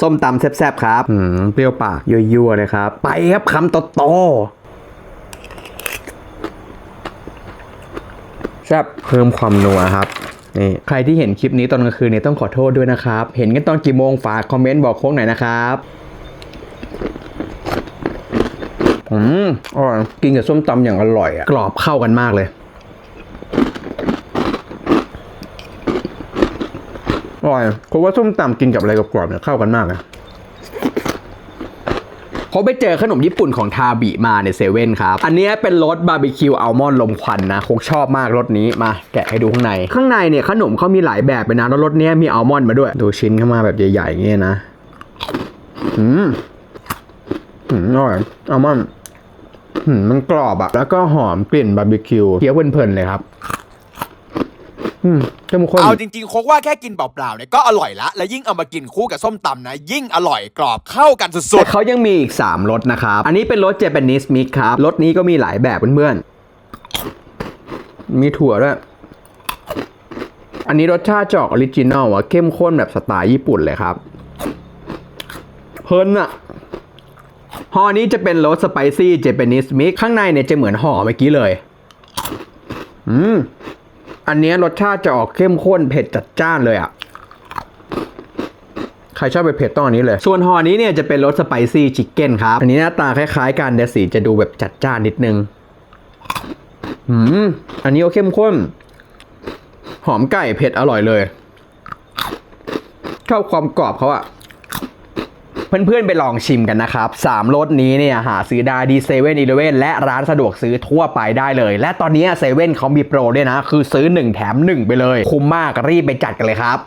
ส้มตำแซ่บๆครับอืมเปรี้ยวปากยั่วๆเลยครับ ไปครับคำโตๆแซ่บเพิ่มความนัวครับนี่ใครที่เห็นคลิปนี้ตอนกลางคืนเนี่ยต้องขอโทษด้วยนะครับ เห็นกันตอนกี่โมงฝากคอมเมนต์บอกโค้งหน่อยนะครับอืมอร่อยกินกับส้มตำอย่างอร่อยอะกรอบเข้ากันมากเลย ร่อยเพราะว่าส้มตำกินกับอะไรกับกรอบๆเนี่ยเข้ากันมากนะเขาไปเจอขนมญี่ปุ่นของทาบิมาในเซเว่นครับ อันเนี้ยเป็นรสบาร์บีคิวอัลมอนด์ลมควันนะคงชอบมากรสนี้มาแกะให้ดูข้างใน ข้างในเนี่ยขนมเขามีหลายแบบเลยนะแล้วรสเนี้ยมีอัลมอนด์มาด้วย ดูชิ้นเข้ามาแบบใหญ่ๆอย่างเงี้ยนะ อืมอืมอร่อยอัลมอนด์หืมมันกรอบอะแล้วก็หอมกลิ่นบาร์บีคิวเคี้ยวเพลินๆเลยครับ อืมเข้มข้นเอาจริงๆโคกว่าแค่กินเปล่าๆเนี่ยก็อร่อยละ และยิ่งเอามากินคู่กับส้มตำนะ ยิ่งอร่อยกรอบเข้ากันสุแต่ดเขายังมีอีก 3รสนะครับ อันนี้เป็นรสเจแปนิสมิกครับรสนี้ก็มีหลายแบบเพื่อนๆ มีถั่วด้วย อันนี้รสชาติจะออกออริจินอลอะเข้มข้นแบบสไตล์ญี่ปุ่นเลยครับ เพลินอะห่อนี้จะเป็นรสสไปซี่เจแปนิสมิกข้างในเนี่ยจะเหมือนห่อเมื่อกี้เลย อืม อันเนี้ยรสชาติจะออกเข้มข้นเผ็ดจัดจ้านเลยอะใครชอบไปเผ็ดต้องอันนี้เลย ส่วนห่อนี้เนี่ยจะเป็นรสสไปซี่ชิคเก้นครับ อันนี้หน้าตาคล้ายๆกันแต่สีจะดูแบบจัดจ้านนิดนึงหืมอันนี้ก็เข้มข้น หอมไก่เผ็ดอร่อยเลย ชอบความกรอบเขาอะ เพื่อนๆไปลองชิมกันนะครับ3รสนี้เนี่ยหาซื้อได้ดีเซเว่นอีเลเว่นและร้านสะดวกซื้อทั่วไปได้เลย และตอนนี้เซเว่นเขามีโปรด้วยนะ คือซื้อ 1 แถม 1 ไปเลย คุ้มมากรีบไปจัดกันเลยครับ